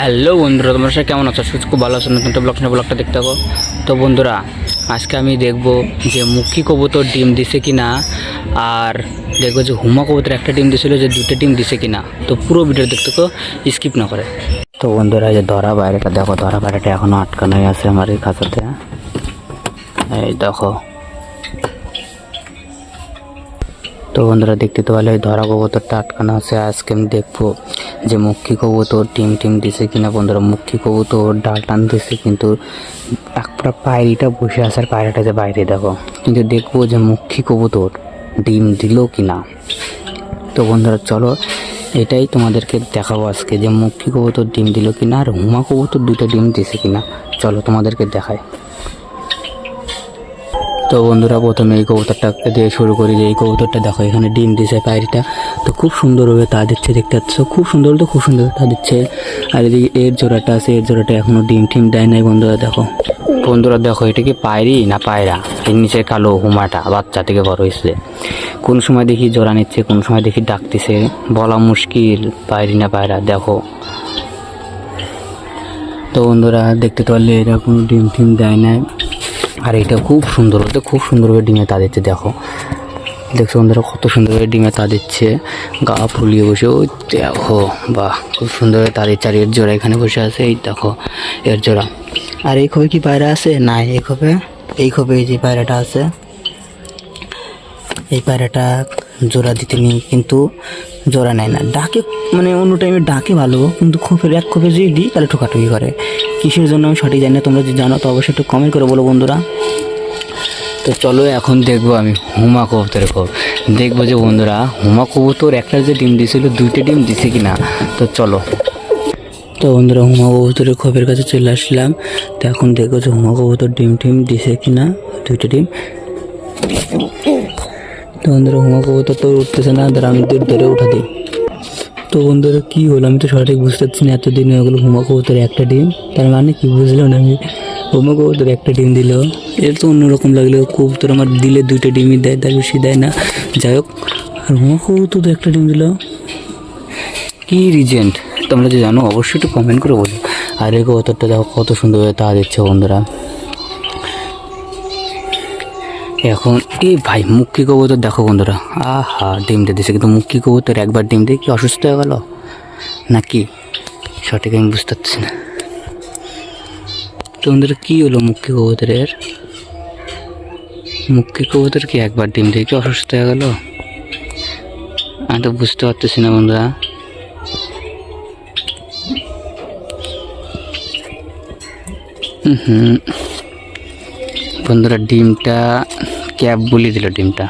Hello বন্ধুরা, তোমরা সবাই কেমন আছো? সুস্থ খুব ভালো আছো। নতুন একটা ব্লগ ব্লগটা দেখতে থাকো। তো বন্ধুরা, আজকে আমি দেখব যে মুখী কবুতর ডিম দিছে কি না আর দেখব যে হুমা কবুতর একটা ডিম দিছিল যে দুটো ডিম দিছে কি না তো পুরো ভিডিও দেখতে তো স্কিপ না করে। তো বন্ধুরা যে ধরা বাইরেটা, দেখো, ধরা বাইরেটা এখনও আটকানোই আছে আমার এই খাঁচাতে এই দেখো তো বন্ধুরা দেখতে তো ভালো ধরা কবুতরটা আটকানো আছে, আজকে আমি দেখব যে মুখী কবুতর টিম টিম দিছে কিনা। বন্ধুরা, মুখী কবুতর ডাল টান দিছে, কিন্তু একটা পায়রিটা বসে আছে, আর পায়রাটা যে বাইরে, দেখো। কিন্তু দেখব যে মুখী কবুতর ডিম দিল কিনা। তো বন্ধুরা, চলো এটাই তোমাদেরকে দেখাবো আজকে যে মুখী কবুতর ডিম দিল কিনা, আর হুমা কবুতর দুটো ডিম দিছে কিনা। চলো তোমাদেরকে দেখায় তো বন্ধুরা, প্রথমে এই কবুতরটাকে দিয়ে শুরু করি যে এই কবুতরটা দেখো, এখানে ডিম দিছে পায়রিটা। তো খুব সুন্দরভাবে তা দিচ্ছে, দেখতে পাচ্ছ? খুব সুন্দর তো, খুব সুন্দর তা দিচ্ছে। আর এদিকে এর জোড়াটা আছে, এর জোড়াটা এখনও ডিম টিম দেয় নাই বন্ধুরা, দেখো। বন্ধুরা, দেখো, এটা কি পায়রি না পায়রা? এর নিচে কালো হুমাটা, বাচ্চা থেকে বড় হয়েছে। কোন সময় দেখি জোড়া নিচ্ছে, কোন সময় দেখি ডাকতেছে বলা মুশকিল, পায়রি না পায়রা, দেখো। তো বন্ধুরা, দেখতে পারলে এরা কোনো ডিম টিম দেয় না আর এটা খুব সুন্দর বলতে খুব সুন্দরভাবে ডিমে তা দিচ্ছে, দেখো। দেখছ বন্ধুরা, কত সুন্দরভাবে ডিমে তা দিচ্ছে। গা ফুলিয়ে বসে, ওই দেখো, বাহ, খুব সুন্দরভাবে তা দিচ্ছে। আর এর জোড়া এখানে বসে আছে, এই দেখো, এর জোড়া। আর এই খোপে কি পায়রা আছে? না এই খোপে এই খোপে এই যে পায়রাটা আছে, এই পায়রাটা জোড়া দিতে নিই, কিন্তু জোড়া নেয় না। ডাকে মানে অন্য টাইমে ডাকে ভালো, কিন্তু খোপের, এক খোপে যদি দিই, তাহলে ঠোকাঠুকি করে। কিসের জন্য আমি সঠিক জানি না, তোমরা যদি জানো, তো অবশ্যই একটু কমেন্ট করে বলো বন্ধুরা। তো চলো এখন দেখব আমি হুমা কবুতরের খবর দেখব যে বন্ধুরা, হুমা কবুতর একটা যে ডিম দিয়েছিল, দুইটা ডিম দিছে কি না তো চলো। তো বন্ধুরা, হুমা কবুতরের খোপের কাছে চলে আসলাম। তো এখন দেখব যে হুমা কবুতর ডিম টিম দিছে কি না দুইটা ডিম। তো বন্ধুরা হুমা কবুতর তো উঠতেছে না ধর আমি দূর ধরে উঠা দিই। তো বন্ধুরা, কী হলো? আমি তো সঠিক বুঝতে পারছি না এতদিন হয়ে গেলো হুমা কবুতর একটা ডিম। তার মানে কি বুঝলো না আমি? হুমা কবুতর একটা ডিম দিল। এর তো অন্যরকম লাগল, কবুতর আমার দিলে দুইটা ডিমই দেয় তার বেশি দেয় না। যাই হোক, আর হুমা কবুতর তো একটা ডিম দিল। কী রিজেন্ট? তোমরা যে জানো, অবশ্যই একটু কমেন্ট করে বলো। আর এই কবুতরটা দেখো কত সুন্দরভাবে তা দিচ্ছে বন্ধুরা। এখন এই ভাই, মুক্কি কবুতর দেখো বন্ধুরা। আহা, ডিম দিয়ে দিছে, কিন্তু মুক্কি কবুতর একবার ডিম দিয়ে কি অসুস্থ হয়ে গেল? নাকি? সঠিক আমি বুঝতে পারছি না। তো বন্ধুরা, কী হলো মুক্কি কবুতরের? মুক্কি কবুতর কি একবার ডিম দিয়ে কি অসুস্থ হয়ে গেল? আমি তো বুঝতে পারতেছি না বন্ধুরা। হুম। বন্ধুরা ডিমটা ক্যাব বলে দিল ডিমটা।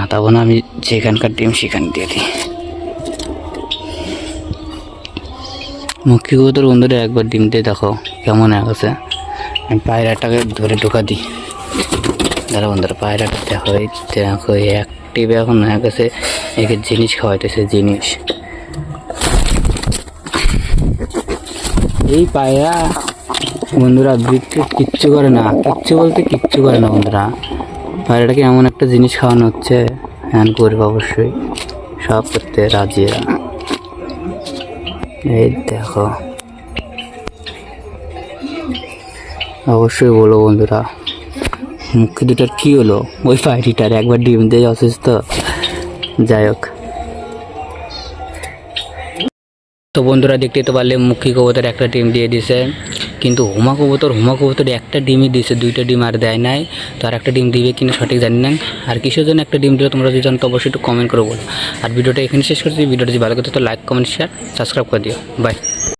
হাতাবো না আমি যেখানকার ডিম সেখানে দিয়ে দিই। মুখী কবুতর বন্ধুরা, একবার ডিম দিয়ে দেখো কেমন গেছে। আমি পায়রাটাকে ধরে ঢোকা দিই। দাদা বন্ধুরা, পায়রাটা দেখো, এই দেখো অ্যাক্টিভ এখন হয়ে গেছে। একে জিনিস খাওয়াইতেছে, জিনিস। এই পায়রা বন্ধুরা বিক্রি কিচ্ছু করে না। কিচ্ছু বলতে কিচ্ছু করে না বন্ধুরা। পায়রাটাকে এমন একটা জিনিস খাওয়ানো হচ্ছে? হ্যান করবে অবশ্যই। সব করতে রাজি। এই দেখো। অবশ্যই বলো বন্ধুরা। মুখে দুটার কী হলো? ওই পায়রিটার একবার ডিম দিয়ে অসুস্থ। যাই হোক। তো বন্ধুরা দেখতে তো পারলে মুখী কবুতর একটা ডিম দিয়ে দিছে। কিন্তু হোমা কবুতর হোমা কবুতর একটা ডিমই দিয়েছে, দুইটা ডিম আর দেয় নাই। তো আর একটা ডিম দিবে কিনা সঠিক জানি না। আর কিসের জন্য একটা ডিম দিলে তোমরা যদি জানো তো অবশ্যই একটু কমেন্ট করে বলো। আর ভিডিওটা এখানে শেষ করছি। ভিডিওটা যদি ভালো করতে তো লাইক কমেন্ট শেয়ার সাবস্ক্রাইব করে দিও। বাই